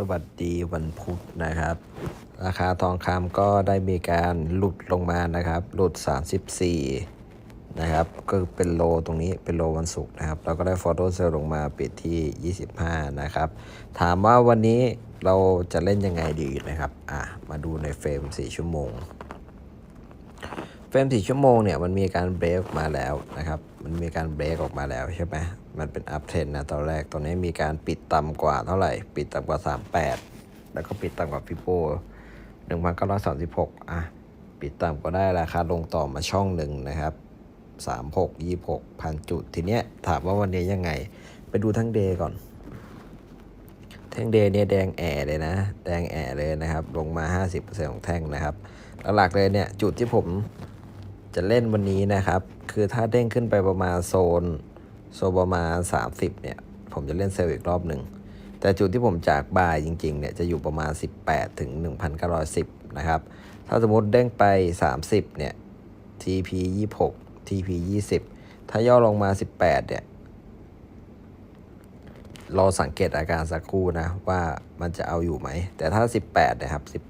สวัสดีวันพุธนะครับ ราคาทองคำก็ได้มีการหลุดลงมานะครับ หลุด 34 นะครับ ก็เป็นโลตรงนี้เป็นโลวันศุกร์นะครับ เราก็ได้ฟอโต้เซลลงมาปิดที่ 25 นะครับ ถามว่าวันนี้เราจะเล่นยังไงดีนะครับ อะ มาดูในเฟรม 4 ชั่วโมง เฟรมสี่ชั่วโมงเนี่ยมันมีการเบรกมาแล้วนะครับ มันมีการเบรกออกมาแล้วใช่ไหมมันเป็นอัพเทรนนะตอนแรกตอนนี้มีการปิดต่ำกว่าเท่าไหร่ ปิดต่ำกว่า 38 แล้วก็ปิดต่ำกว่าฟิโป้1936 อะ ปิดต่ำก็ได้ราคาลงต่อมาช่องหนึ่งนะครับ 36 26พันจุด ทีเนี้ยถามว่าวันนี้ยังไง ไปดูทั้งเดย์ก่อนแท่งเดย์เนี่ยแดงแอเลยนะ แดงแอเลยนะครับ ลงมา 50%ของแท่งนะครับ หลักๆเลยเนี่ยจุดที่ผม จะเล่นวันนี้นะครับ คือถ้าเด้งขึ้นไปประมาณโซน โซนประมาณ 30 เนี่ย ผมจะเล่นเซลล์อีกรอบหนึ่ง แต่จุดที่ผมจากบายจริงๆ เนี่ยจะอยู่ประมาณ 18 ถึง 1,910 นะครับ ถ้าสมมติเด้งไป 30 เนี่ย TP 26 TP 20 ถ้าย่อลงมา 18 เนี่ยรอสังเกตอาการสักครู่นะว่ามันจะเอาอยู่ไหม แต่ถ้า 18 นะครับ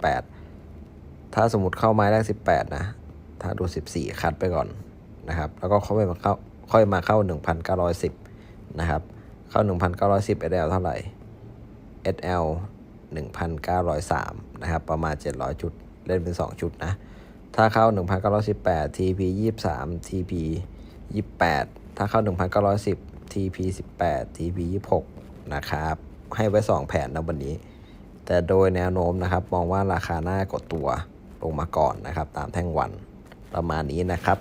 18 ถ้าสมมติเข้าไม้แรก 18 นะ ถ้าดู 14 คัดไปก่อนนะครับ แล้วก็ค่อยมาเข้าค่อยมาเข้า 1,910 นะครับ เข้า 1,910 SL เท่าไหร่ SL 1,903 นะครับ ประมาณ 700 จุด เล่นเป็น2จุดนะ ถ้าเข้า 1,918 TP 23 TP 28 ถ้าเข้า 1,910 TP 18 TP 26 นะครับ ให้ไว้ 2 แผนนะวันนี้ แต่โดยแนวโน้มนะครับ มองว่าราคาหน้ากดตัวลงมาก่อนนะครับ ตามแท่งวัน ประมาณนี้นะครับ